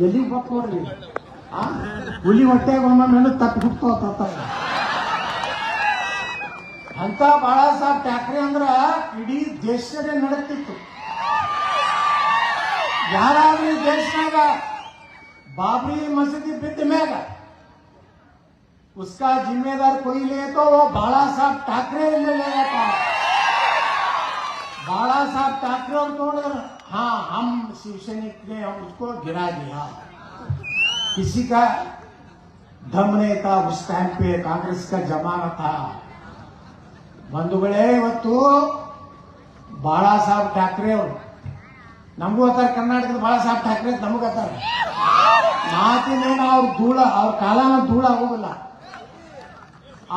ಎಲ್ಲಿಗೆ ಹೋಗ್ರಿ ಆ ಹುಲಿ ಹೊಟ್ಟೆಗೆ ಒಮ್ಮೊಮ್ಮೆ ತಪ್ಪಿ ಹುಟ್ಟೋತ ಅಂತ ಬಾಳ ಸಾಹೇಬ್ ಠಾಕ್ರೆ ಅಂದ್ರ ಇಡೀ ದೇಶದೇ ನಡಕ್ತಿತ್ತು ಯಾರಾದ್ರೂ ಈ ದೇಶನಾಗ ಬಾಬ್ರಿ ಮಸೀದಿ ಬಿದ್ದ ಮ್ಯಾಗ उसका जिम्मेदार कोई ले तो वो बाला साहब ठाकरे ले लेगा था बाला साहब ठाकरे और तोड़ हाँ हम शिवसैनिक ने उसको गिरा दिया किसी का दम नहीं था उस टाइम पे कांग्रेस का जमाना था ಬಂಧುಗಳೇ ಇವತ್ತು ಬಾಳಾ ಸಾಹೇಬ್ ಠಾಕ್ರೆ ಅವರು ನಮಗೂ ಅತ್ತಾರ ಕರ್ನಾಟಕದ ಬಾಳಾ ಸಾಹೇಬ್ ಠಾಕ್ರೆ ಅಂತ ನಮಗೂ ಅತ್ತಾರ ಮಾತಿನೇನು ಅವ್ರ ಧೂಳ ಅವ್ರ ಕಾಲನ ಧೂಳ ಆಗೋದಿಲ್ಲ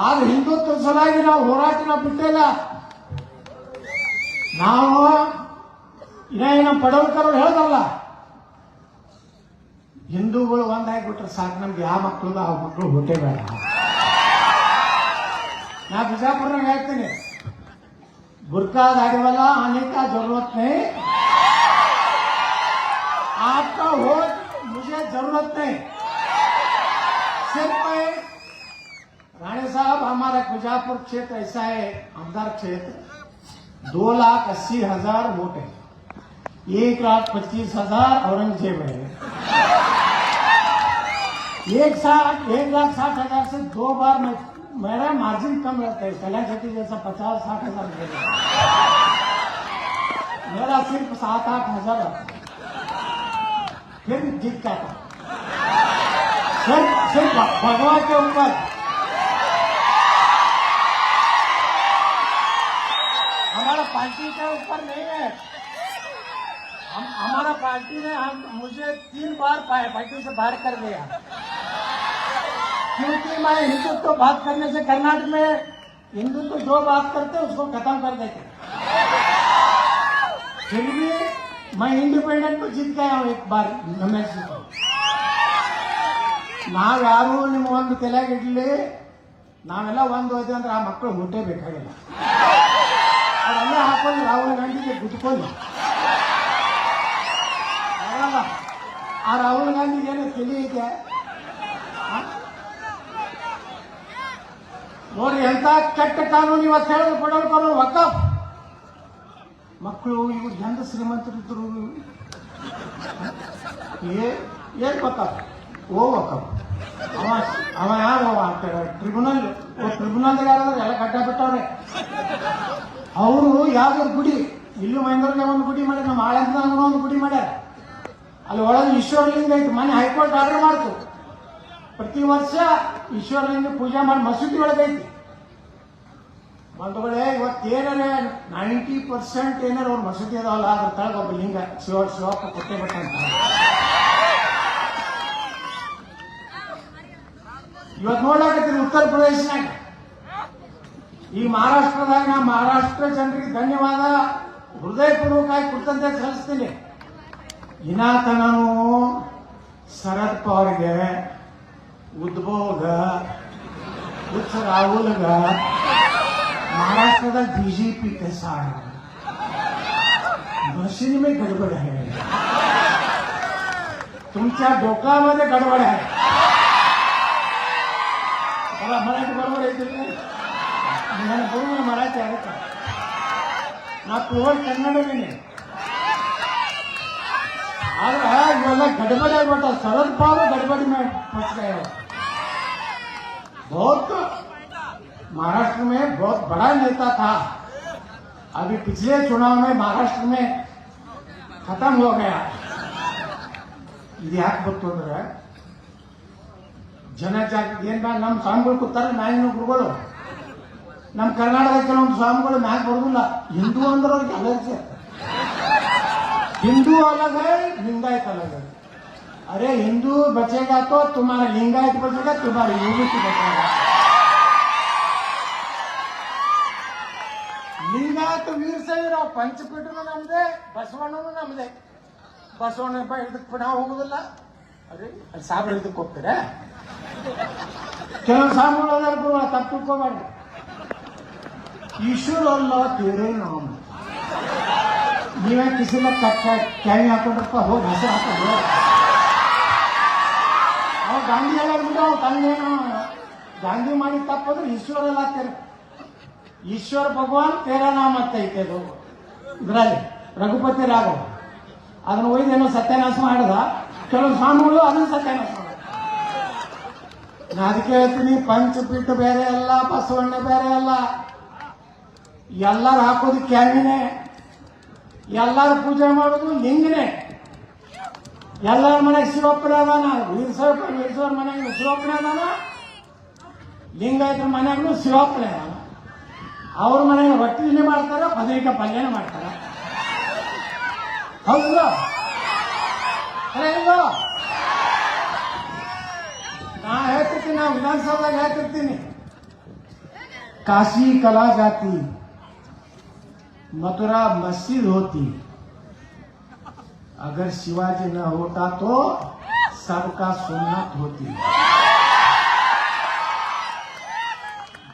ಆದ್ರೆ ಹಿಂದುತ್ವ ಸಲುವಾಗಿ ನಾವು ಹೋರಾಟ ನಾವು ಬಿಟ್ಟಿಲ್ಲ ನಾವು ಇನ್ನ ಪಡವಲ್ಕರ್ ಅವ್ರು ಹೇಳ್ದಲ್ಲ ಹಿಂದೂಗಳು ಒಂದಾಗ್ಬಿಟ್ರೆ ಸಾಕು ನಮ್ಗೆ ಯಾವ ಮಕ್ಕಳು ಆ ಮಕ್ಕಳು ಹುಟ್ಟೆ ಬೇಡ ನಾ ಬಿಜಾಪುರನಾಗ ಹೇಳ್ತೀನಿ बुरका दाढ़ी वाला आने का जरूरत नहीं आपका वोट मुझे जरूरत नहीं सिर्फ मैं राणे साहब हमारा बीजापुर क्षेत्र ऐसा है आमदार क्षेत्र दो लाख अस्सी हज़ार वोट है। एक लाख पच्चीस हज़ार औरंगज़ेब है एक साठ एक लाख साठ हज़ार से दो बार मेरा मार्जिन कम रहता है। कल्याण शेट्टी जैसा पचास, साठ हज़ार मेरा सिर्फ़ सात, आठ हज़ार फिर जीत जाता सिर्फ़ सिर्फ़ भगवान के ऊपर पार्टी के ऊपर नहीं है हम हमारा पार्टी ने हम मुझे तीन बार पाए पार्टी से बाहर कर दिया क्योंकि मैं हिंदुत्व बात करने से कर्नाटक में हिंदुत्व जो बात करते उसको खत्म कर देते फिर भी मैं इंडिपेंडेंट में जीत गया हूँ एक बार रमेश जी को ನಾವ್ಯಾರು ನಿಮ್ಮ ಒಂದು ತಲೆಗಿಡ್ಲಿ ನಾವೆಲ್ಲ ಒಂದು ಹೋದ್ವಿ ಅಂದ್ರೆ ಆ ಮಕ್ಕಳು ಹುಟ್ಟೇ ಬೇಕಾಗಿಲ್ಲ ಅವರೆಲ್ಲ ಹಾಕೊಂಡು ರಾಹುಲ್ ಗಾಂಧಿಗೆ ಗುದ್ಕೊಂಡು. ಅವಾಗ ಆ ರಾಹುಲ್ ಗಾಂಧಿಗೆ ಏನು ತಿಳಿಯಿದೆ? ನೋಡ್ರಿ ಎಂತ ಕೆಟ್ಟ ಕಾನೂನು ಇವತ್ತು ಹೇಳಿದ್ರು ಕೊಡೋಣ ಕಾನೂನು ವಕಫ್. ಮಕ್ಕಳು, ಇವ್ರು ಹೆಂಗ ಶ್ರೀಮಂತರಿದ್ರು ಏನ್ ವಕಫ್ ಓ, ವಕಫ್. ಅವ ಅವ ಯಾವ ಟ್ರಿಬ್ಯುನಲ್ ಟ್ರಿಬ್ಯುನಲ್ ಯಾರಾದ್ರೆ ಎಲ್ಲ ಕಟ್ಟ ಬಿಟ್ಟವ್ರೆ. ಅವರು ಯಾವ್ದಾದ್ರು ಗುಡಿ, ಇಲ್ಲೂ ಮಹೇಂದ್ರಗೆ ಒಂದು ಗುಡಿ ಮಾಡ್ಯಾರ, ನಮ್ಮ ಆಳಂದನಾಗ ಒಂದು ಗುಡಿ ಮಾಡ್ಯಾರ. ಅಲ್ಲಿ ಒಳಗೆ ಈಶ್ವರಲಿಂಗ ಐತೆ ಮನೆ ಹೈಕೋರ್ಟ್ ಆರ್ಡರ್ ಮಾಡ್ತು. ಪ್ರತಿ ವರ್ಷ ಈಶ್ವರಲಿಂಗ ಪೂಜೆ ಮಾಡಿ ಮಸೂದಿ ಒಳಗೈತಿ ಬಂಧುಗಳೇ ಇವತ್ತೇನಾರೆ ನೈಂಟಿ ಪರ್ಸೆಂಟ್ ಏನಾರ ಅವ್ರ ಮಸೂದಿ ಅದಾವಲ್ಲ, ಅದ್ರ ತಳಗ ಒಬ್ಬ ಲಿಂಗ, ಶಿವ, ಶಿವಪ್ಪ ಕೊಟ್ಟೆ ಬಟ್ಟ ಇವತ್ತು ನೋಡ್ಲಾಕತ್ತೀನಿ ಉತ್ತರ ಪ್ರದೇಶನಾಗ. ಈ ಮಹಾರಾಷ್ಟ್ರದಾಗ ನಾ ಮಹಾರಾಷ್ಟ್ರ ಜನರಿಗೆ ಧನ್ಯವಾದ ಹೃದಯಪೂರ್ವಕವಾಗಿ ಕೃತಜ್ಞತೆ ಸಲ್ಲಿಸ್ತೀನಿ ಇನಾತನನು ಶರದ್ ಪವಾರ್ಗೆ ಉದ್ಭವ್ಗ ಹುಚ್ಚ ರಾಹುಲ್ಗ महाराष्ट्र बीजेपी के साथ मशीन में गडबड आहे तुमच्या डोक्यामध्ये गडबड आहे मला मराठी बरोबर येते ನಾನು ಬರೋದು ಮರಾಠಿ ಆಗುತ್ತೆ ನಾ ಪ್ಯೂರ್ ಕನ್ನಡವೇನೆ ಆದ್ರೆ ಇವೆಲ್ಲ ಗಡಬಡಿ ಆಗ್ಬಿಟ್ಟ ಶರದ್ ಪವಾರ್ गड़बड़ी में फंस गए हो बहुत महाराष्ट्र में बहुत बड़ा नेता था अभी पिछले चुनाव में महाराष्ट्र में खत्म हो गया ಇದು ಯಾಕೆ ಗೊತ್ತು ಅಂದ್ರೆ ಜನಜಾಗೃತಿ ಏನ್ ಬಾ ನಮ್ಮ ಸ್ವಾಮಿಗಳು ಕೂತಾರೆ ಮ್ಯಾಲಿನ ಗುರುಗಳು ನಮ್ಮ ಕರ್ನಾಟಕ ಕೆಲವೊಂದು ಸ್ವಾಮಿಗಳು ಮ್ಯಾಕ್ ಬರುದಿಲ್ಲ. ಹಿಂದೂ ಅಂದ್ರೆ ಅವ್ರಿಗೆ ಅಲರ್ಜಿ. ಹಿಂದೂ ಅಲ್ಲದೆ ಲಿಂಗಾಯತ್ ಅಲ್ಲದೆ. ಅರೆ, ಹಿಂದೂ ಬಚೇಗಾ ತೋ ತುಮಾರ ಲಿಂಗಾಯತ್ ಬಚೇಗಾ ತುಮಾರ ಯೋಗಿತ್ ಬಚೇಗಾ ಲಿಂಗಾಯತ್ ವೀರ್ ಪಂಚಪೀಠ ನಮ್ದೆ, ಬಸವಣ್ಣನು ನಮ್ದೆ. ಬಸವಣ್ಣ ಇದಕ್ಕೆ ನಾವು ಹೋಗುದಿಲ್ಲ. ಅದೇ ಅಲ್ಲಿ ಸಾಬ್ರ ಇದಕ್ಕೆ ಹೋಗ್ತಾರೆ? ಕೆಲವು ಸಾಮೂಲ ತಪ್ಪಿಟ್ಕೋಬಾರ್ದು ಈಶ್ವರ ಅಲ್ಲ ಬೇರೆ ನಾಮ. ನೀವೇ ಕಿಸಿಲ ಕಟ್ಟ ಕ್ಯಾವಿ ಹಾಕೊಂಡ್ರಪ್ಪ, ಹೋಗಿ ಹೆಸರು ಹಾಕೊಂಡು ಗಾಂಧಿ ಎಲ್ಲ ಬಿಟ್ಟು ತಂದೇನು ಗಾಂಧಿ ಮಾಡಿ ತಪ್ಪಂದ್ರೆ ಈಶ್ವರ ಅಲ್ಲ ತೆರ ಈಶ್ವರ ಭಗವಾನ್ ತೇರ ನಾಮ ಐತೆ ಅದು. ಇದರಲ್ಲಿ, ರಘುಪತಿ ರಾಘವ. ಅದನ್ನ ಒಯ್ದೇನೋ ಸತ್ಯನಾಶ ಮಾಡಿದ. ಕೆಲವು ಸ್ವಾಮಿಗಳು ಅದನ್ನ ಸತ್ಯನಾಶ ಮಾಡಿದ ನಾ ಅದಕ್ಕೆ ಹೇಳ್ತೀನಿ, ಪಂಚಪೀಠ ಬೇರೆ ಅಲ್ಲ, ಬಸವಣ್ಣ ಬೇರೆ ಅಲ್ಲ. ಎಲ್ಲರೂ ಹಾಕೋದು ಕ್ಯಾಂಗಿನೆ ಎಲ್ಲರೂ ಪೂಜೆ ಮಾಡೋದು ಲಿಂಗನೇ. ಎಲ್ಲರ ಮನೆಗೆ ಶಿವಪ್ಪನ ಅದಾನ. ವೀರಸವ ಮನೆಗೆ ಶಿವಪ್ಪನ ಅದಾನ. ಲಿಂಗಾಯತರ ಮನೆಗೂ ಶಿವಪ್ಪನ ಅದಾನ. ಅವ್ರ ಮನೆಗೆ ರೊಟ್ಟಿನೇ ಮಾಡ್ತಾರೆ ಬದರಿಕೆ ಪಲ್ಯನ ಮಾಡ್ತಾರ. ಹೌದು? ನಾ ಹೇಳ್ತಿರ್ತೀನಿ, ನಾ ವಿಧಾನಸಭೆದಾಗ ಹೇಳ್ತಿರ್ತೀನಿ. ಕಾಶಿ ಕಲಾ ಜಾತಿ. मथुरा मस्जिद होती अगर शिवाजी न होता तो सबका सुन्नत होती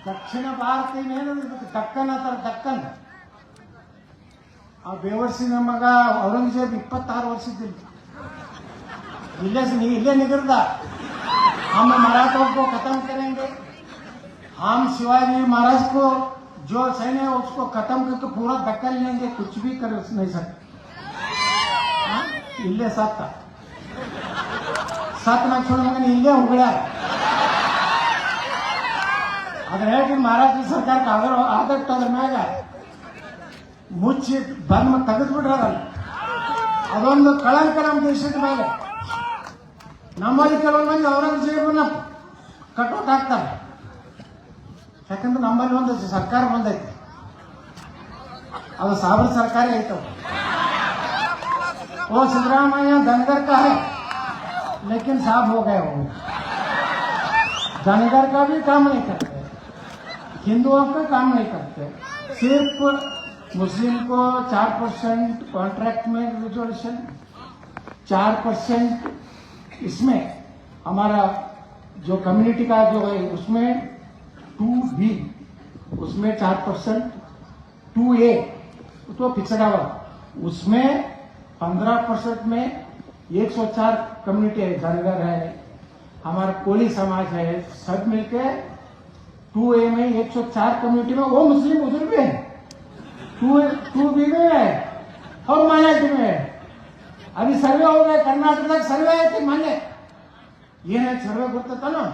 ದಕ್ಷಿಣ ಭಾರತ ಇನ್ನೇನು ಇದಕ್ಕೆ ದಕ್ಕನ್ ಅಂತಾರೆ ದಕ್ಕನ್ ಆ ಬೇವರ್ಸಿನ ಮಗ ಔರಂಗಜೇಬ್ ಇಪ್ಪತ್ತಾರು ವರ್ಷದಿಲ್ಲ ಇಲ್ಲೇ ಸ- ಇಲ್ಲೇ ನಿಗರ್ದ हम मराठों को खत्म करेंगे हम शिवाजी महाराज को जो सैन्य है उसको खत्म करके पूरा दक्कन लेंगे कुछ भी कर नहीं सकते हाँ? इल्ले सत्त ಸತ್ ಲಕ್ಷಣ ಮಗನ ಇಲ್ಲೇ ಉಗ್ಳ್ಯಾರ ಅದ್ರ ಹೇಳಿ ಮಹಾರಾಷ್ಟ್ರ ಸರ್ಕಾರಕ್ಕೆ ಅದ್ರ ಆದಷ್ಟು ಅದ್ರ ಮ್ಯಾಗ ಮುಚ್ಚಿ ಬಂದ್ ತೆಗೆದ್ಬಿಟ್ರ ಅದನ್ನ ಅದೊಂದು ಕಳಂಕ ನಮ್ಮ ದೇಶದ ಮೇಲೆ ನಮ್ಮಲ್ಲಿ ಕೆಲವೊಂದು ಮಂದಿ ಔರಂಗಜೇಬನ್ನ ಕಟೌಟ್ ಹಾಕ್ತಾರೆ ಯಾಕಂದ್ರೆ ನಮ್ಮಲ್ಲಿ ಒಂದು ಸರ್ಕಾರ ಬಂದೈತಿ ಅದು ಸಾವಿರ ಸರ್ಕಾರ ಐತವ वो सिद्धरामैया धनगर का है लेकिन साफ हो गए वो धनगर का भी काम नहीं करते हिंदुओं का काम नहीं करते सिर्फ मुस्लिम को चार परसेंट कॉन्ट्रैक्ट में रिजर्वेशन चार परसेंट इसमें हमारा जो कम्युनिटी का जो है उसमें टू बी, उसमें चार परसेंट टू ए तो पिछड़ा हुआ उसमें पंद्रह परसेंट में एक सौ चार कम्युनिटी है धनगर है। हमारा कोली समाज है, सब मिलके टू ए में एक सौ चार कम्युनिटी में वो मुस्लिम बुज़ुर्ग है। टू टू बी में है, और मायावती में है। अभी सर्वे हो गए कर्नाटक सर्वे आए थे मान्य? ये सर्वे करता था ना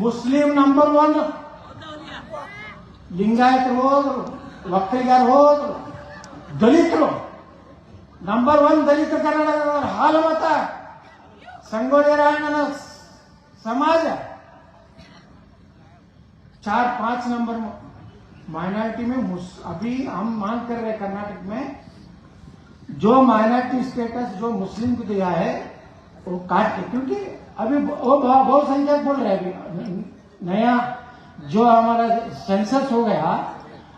ಮುಸ್ಲಿಂ ನಂಬರ್ ಒನ್ ಲಿಂಗಾಯತರು ಹೋದ್ರು ಒಕ್ಕಲಿಗರು ಹೋದ್ರು ದಲಿತರು ನಂಬರ್ ಒನ್ ದಲಿತ ಕರ್ನಾಟಕದವರು ಹಾಲು ಮತ ಸಂಗೊಳ್ಳಿ ರಾಯಣ್ಣನ समाज चार पांच नंबर माइनॉरिटी में मुस- अभी हम मांग कर रहे हैं कर्नाटक में जो माइनॉरिटी स्टेटस जो मुस्लिम को दिया है वो काट के क्योंकि अभी वो बहु- बहुसंख्यक बोल रहे हैं अभी नया जो हमारा सेंसस हो गया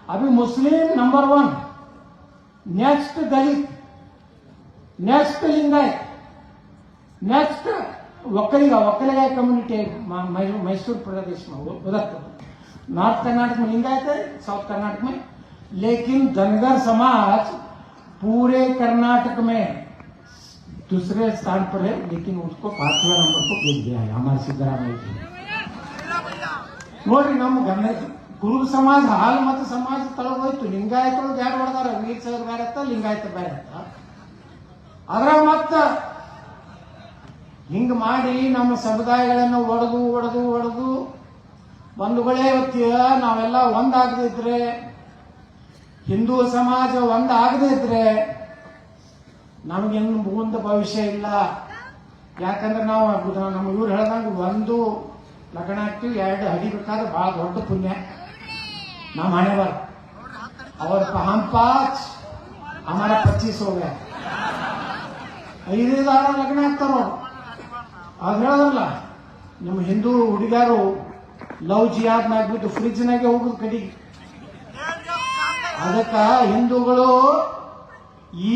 अभी Muslim number one next Dalit next Lingayat next Vokkaliga Vokkaliga community Mysore प्रदेश में वो उधर नॉर्थ कर्नाटक में लिंगायत है साउथ कर्नाटक में लेकिन धनगर समाज पूरे कर्नाटक में दूसरे स्थान पर है, लेकिन उसको पांचवा नंबर को भेज दिया है, हमारे सिद्धरामैया जी ನೋಡಿ ನಮ್ಮ ಗಮನ ಗುರು ಸಮಾಜ ಹಾಲ್ ಮತ ಸಮಾಜ ತಳಗೋಯ್ತು ಲಿಂಗಾಯತರು ಬ್ಯಾಡ ಹೊಡೆದಾರ ವೀರಸರ್ ಬ್ಯಾರತ್ತ ಲಿಂಗಾಯತ ಬ್ಯಾರತ್ತ ಅದರ ಮತ್ತ ಹಿಂಗ ಮಾಡಿ ನಮ್ಮ ಸಮುದಾಯಗಳನ್ನ ಒಡೆದು ಒಡೆದು ಒಡೆದು, ಬಂಧುಗಳೇ ಗೊತ್ತೀಯ ನಾವೆಲ್ಲ ಒಂದಾಗದಿದ್ರೆ ಹಿಂದೂ ಸಮಾಜ ಒಂದಾಗದಿದ್ರೆ ನಮಗೇನು ಮುಂದೆ ಭವಿಷ್ಯ ಇಲ್ಲ. ಯಾಕಂದ್ರೆ ನಾವು ನಮ್ಮ ಇವ್ರು ಹೇಳ್ದಂಗೆ ಒಂದು ಲಗ್ನ ಹಾಕ್ತಿವಿ ಎರಡು ಹಡಿಬೇಕಾದ್ರೆ ಭಾಳ ದೊಡ್ಡ ಪುಣ್ಯ. ನಮ್ಮ ಹಣೆವರ್ ಅವ್ರ ಹಮ್ ಪಾಚ್ ಅಮರ ಪಚ್ಚೀಸ್ ಹೋಗ್ಯ ಐದೈದು ಆರು ಲಗ್ನ ಆಗ್ತಾರೋ ಅದು ಹೇಳೋದಲ್ಲ ನಮ್ಮ ಹಿಂದೂ ಹುಡುಗರು ಲವ್ ಜಿಯಾದ್ ಆಗ್ಬಿಟ್ಟು ಫ್ರಿಜ್ನಾಗೆ ಹೋಗುದು ಕಡಿ. ಅದಕ್ಕ ಹಿಂದೂಗಳು ಈ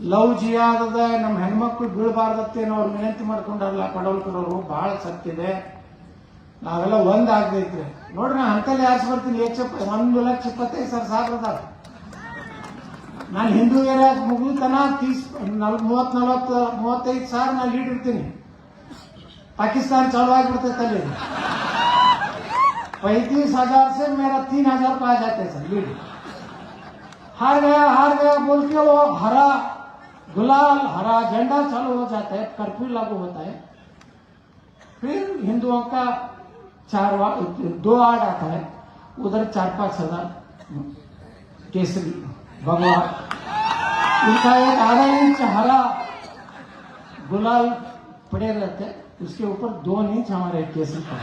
ಲವ್ ಜಿಯಾದದ ನಮ್ಮ ಹೆಣ್ಮಕ್ಳು ಬೀಳಬಾರ್ದತ್ತೇನೋ ಅವ್ರು ವಿನಂತಿ ಮಾಡ್ಕೊಂಡಾರಲ್ಲ ಪಡವಲ್ಕರವರು ಬಹಳ ಸತ್ತಿದೆ ನಾವೆಲ್ಲ ಒಂದ್ ಆಗ್ದೈತ್ರಿ ನೋಡ್ರಿ ನಾ ಅಂತಲ್ಲಿ ಯಾರ್ಸ್ ಬರ್ತೀನಿ ಲಕ್ಷ ಒಂದು ಲಕ್ಷ ಇಪ್ಪತ್ತೈದು ಸಾವಿರ ಸಾವಿರ ಅದಾವ ನಾನು ಹಿಂದೂ ಏರಿಯಾ ಮುಗಿತನ ತೀಸ್ ನಲ್ ಮೂವತ್ ನಲವತ್ತು ಮೂವತ್ತೈದು ಸಾವಿರ ನಾನು ಲೀಡ್ ಇರ್ತೀನಿ पाकिस्तान चालू ಆಗಿಬಿಡ್ತೈತೆ ಅಲ್ಲಿ पैंतीस हजार से मेरा तीन हजार को आ जाते सर लीड हार गया हार गया बोल के वो हरा गुलाल, हरा झंडा चालू हो जाता है, कर्फ्यू लागू होता है। फिर हिंदुओं का चार दो आड़ आता है, उधर चार पाँच हज़ार केसरी, भगवान। उनका एक आधा इंच हरा गुलाल पड़े रहते उसके ऊपर दो इंच हमारे केसरी का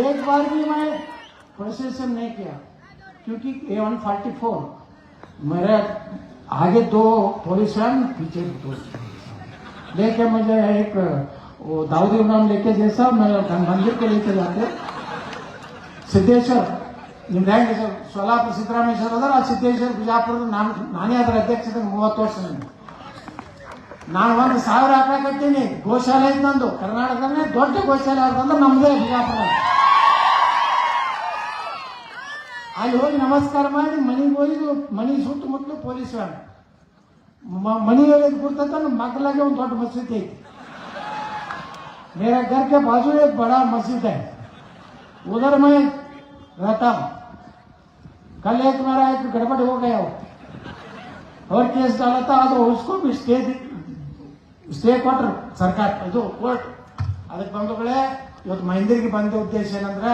एक बार भी मैं प्रोसेसन नहीं किया, क्योंकि ए वन फोर्टी फोर मेरे आगे दो पुलिस वैन पीछे दो लेके मुझे एक वो दाऊदी नाम लेके जैसा मैं मंदिर के लेके जाते ಸಿದ್ದೇಶ್ವರ್ ನಿಮ್ದು ಹೆಂಗೆ ಸರ್ ಸೋಲಾಪುರ ಸಿದ್ದರಾಮೇಶ್ವರ ಅದರ ಆ ಸಿದ್ದೇಶ್ವರ್ ಬಿಜಾಪುರದ ನಾನು ನಾನೇ ಅದರ ಅಧ್ಯಕ್ಷತೆ ಮೂವತ್ತು ವರ್ಷ ನನಗೆ ನಾನು ಒಂದು ಸಾವಿರ ಹಾಕಕತ್ತೀನಿ ಗೋಶಾಲೆ ಐತೆ ನಂದು ಕರ್ನಾಟಕದಲ್ಲೇ ದೊಡ್ಡ ಗೋಶಾಲೆ ಅವ್ರದಂದ್ರೆ ನಮ್ದೇ ಬಿಜಾಪುರ ಅಲ್ಲಿ ಹೋಗಿ ನಮಸ್ಕಾರ ಮಾಡಿ ಮನೆಗೆ ಹೋಗಿ ಮನೆ ಸುತ್ತಮುತ್ತಲು ಪೊಲೀಸ್ ವ್ಯಾನ್ ಮ- ಮನೆ ಹೇಳಿದ್ ಕೊಡ್ತಂತ ನಮ್ಮ ಮಗ್ಲಾಗೆ ಒಂದು ದೊಡ್ಡ ಮಸೀದಿ ಐತಿ मेरा घर के बाजू एक बड़ा मस्जिद है उधर मैं रहता हूँ कल एक मेरा एक गड़बड़ हो गया हो और केस डाला था तो उसको भी स्टे ಸ್ಟೇ ಕೊಟ್ರು ಸರ್ಕಾರ ಇದು ಕೋರ್ಟ್ ಅದಕ್ಕೆ ಬಂಧುಗಳೇ ಇವತ್ತು ಮಹಿಂದ್ರಿಗೆ ಬಂದ ಉದ್ದೇಶ ಏನಂದ್ರೆ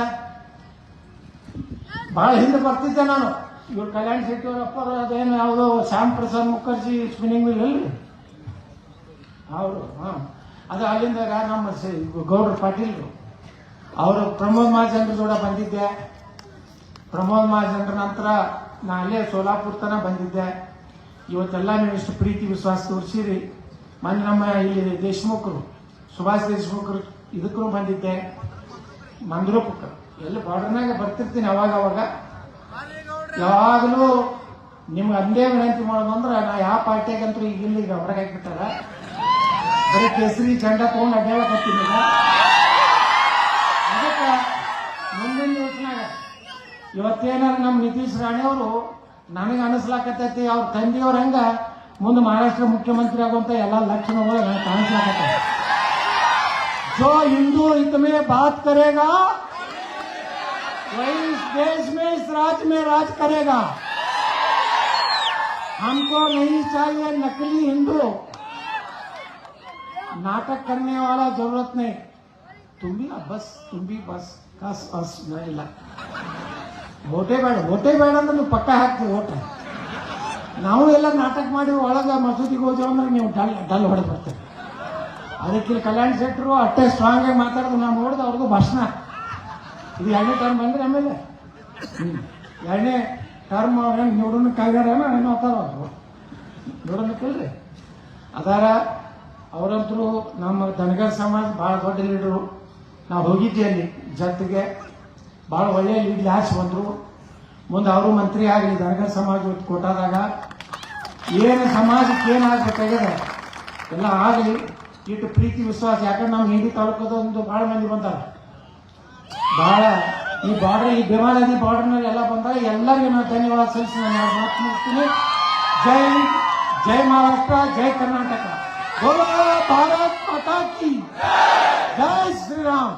ಬಹಳ ಹಿಂದೆ ಬರ್ತಿದ್ದೆ ನಾನು. ಇವ್ರು ಕಲ್ಯಾಣ ಶೆಟ್ಟಿ ಅವರಪ್ಪ ಅದೇನು ಯಾವುದೋ ಶ್ಯಾಮ್ ಪ್ರಸಾದ್ ಮುಖರ್ಜಿ ಸ್ಪಿನ್ನಿಂಗ್ ಮಿಲ್ ಅಲ್ರಿ ಅವರು, ಹಾಂ. ಅದು ಅಲ್ಲಿಂದ ನಮ್ಮ ಗೌಡ್ರ ಪಾಟೀಲ್ರು. ಅವರು ಪ್ರಮೋದ್ ಮಹಾಜನ್ರ ಜೋಡ ಬಂದಿದ್ದೆ. ಪ್ರಮೋದ್ ಮಹಾಜನ್ರ ನಂತರ ನಾ ಅಲ್ಲೇ ಸೋಲಾಪುರ ತನ ಬಂದಿದ್ದೆ. ಇವತ್ತೆಲ್ಲ ನೀವು ಇಷ್ಟು ಪ್ರೀತಿ, ವಿಶ್ವಾಸ ತೋರಿಸಿರಿ. ಮೊನ್ನೆ ನಮ್ಮ ಇಲ್ಲಿ ದೇಶಮುಖರು, ಸುಭಾಷ್ ದೇಶಮುಖರು ಇದಕ್ಕೂ ಬಂದಿದ್ದೆ. ಮಂದ್ರೂಪಕ್ಕೆ ಎಲ್ಲಿ ಬಾರ್ಡರ್ನಾಗ ಬರ್ತಿರ್ತೀನಿ ಅವಾಗ ಅವಾಗ ಯಾವಾಗಲೂ ನಿಮ್ಗೆ ಅಂದೇ ವಿನಂತಿ ಮಾಡೋದು ಅಂದ್ರೆ ನಾ ಯಾವ ಪಾರ್ಟಿಯಾಗಂತೂ ಈಗ ಇಲ್ಲಿ ಈಗ ಹೊರಗೆ ಹಾಕ್ಬಿಟ್ಟಾರ ಬರೀ ಕೇಸರಿ ಚಂಡ ತಗೊಂಡು ಅಡ್ಡಾಡಕತ್ತೀನಿ ಈಗ ಅದಕ್ಕೆ ಮುಂದಿನ ದಿವಸನಾಗ ಇವತ್ತೇನಾರ ನಮ್ಮ ನಿತೀಶ್ ರಾಣೆ ಅವರು ನನಗೆ ಅನಿಸ್ಲಾಕತ್ತೈತಿ ಅವ್ರ ತಂದೆಯವ್ರ ಹಂಗ ಮುಂದೆ ಮಹಾರಾಷ್ಟ್ರ ಮುಖ್ಯಮಂತ್ರಿ ಆಗುವಂತ ಎಲ್ಲ ಲಕ್ಷಣಗಳು ನನಗೆ ಕಾಣಿಸ್ಲಾಕತ್ತ जो हिंदू हित में बात करेगा वही इस देश में इस राज्य में राज करेगा हमको नहीं चाहिए नकली हिंदू नाटक करने वाला जरूरत नहीं तुम भी ना बस तुम भी बस कस बस ಇಲ್ಲ ಓಟೇ ಬೇಡ ಓಟೇ ಬೇಡ ಅಂದ್ರೆ ನೀವು ಪಕ್ಕ ಹಾಕ್ತೀವಿ ಓಟ ನಾವು ಎಲ್ಲ ನಾಟಕ ಮಾಡಿ ಒಳಗೆ ಮಸೂದಿಗೆ ಹೋದೇವು ಅಂದ್ರೆ ನೀವು ಡಲ್ ಡಲ್ ಹೊಡೆದು ಬರ್ತೀವಿ ಅದಕ್ಕೆ ಇಲ್ಲಿ ಕಲ್ಯಾಣ ಶೆಟ್ಟರು ಅಷ್ಟೇ ಸ್ಟ್ರಾಂಗ್ ಆಗಿ ಮಾತಾಡೋದು ನಾವು ನೋಡಿದ ಅವ್ರದ್ದು ಭಾಷಣ ಇದು ಎರಡನೇ ಟರ್ಮ್ ಬಂದ್ರೆ ಆಮೇಲೆ. ಎರಡನೇ ಟರ್ಮ್ ಅವ್ರೇನು ನೋಡೋಣ ಕಾಯ್ದಾರೇನೋ ಏನೋ ಅಂತಾರ ಅವರು. ನೋಡೋಣಕ್ಕಿಲ್ರಿ ಅದಾರ, ಅವರಂತರೂ ನಮ್ಮ ದನಗರ ಸಮಾಜ ಭಾಳ ದೊಡ್ಡ ಲೀಡ್ರು ನಾವು ಹೋಗಿದ್ದೆ ಅಲ್ಲಿ, ಜೊತೆಗೆ. ಭಾಳ ಒಳ್ಳೆಯ ಲೀಡ್ ಲಾಸ್ ಬಂದರು. ಮುಂದೆ ಅವರು ಮಂತ್ರಿ ಆಗಲಿ ದನಗರ ಸಮಾಜ ಕೋಟಾದಾಗ. ಏನು ಸಮಾಜಕ್ಕೆ ಏನಾಗಬೇಕಾಗಿದೆ ಎಲ್ಲ ಆಗಲಿ. ಇಟ್ಟು ಪ್ರೀತಿ, ವಿಶ್ವಾಸ. ಯಾಕಂದ್ರೆ ನಮ್ಮ ಹಿಂದಿ ತಾಲೂಕದ ಒಂದು ಭಾಳ ಮಂದಿ ಬಂದಾರ. ಭಾಳ ಈ ಬಾರ್ಡರ್ ಈ ಭೀಮಾನದಿ ಬಾರ್ಡರ್ನಲ್ಲಿ ಎಲ್ಲ ಬಂದಾಗ ಎಲ್ಲರಿಗೂ ನಾನು ಧನ್ಯವಾದ ಸಲ್ಲಿಸಿ ನಾನು ಎರಡು ಮಾತು ಮುಗಿಸ್ತೀನಿ. ಜೈ ಜೈ ಮಹಾರಾಷ್ಟ್ರ, ಜೈ ಕರ್ನಾಟಕ. ಭಾರತ್, ಮಾತಾ ಜೈ ಶ್ರೀರಾಮ್.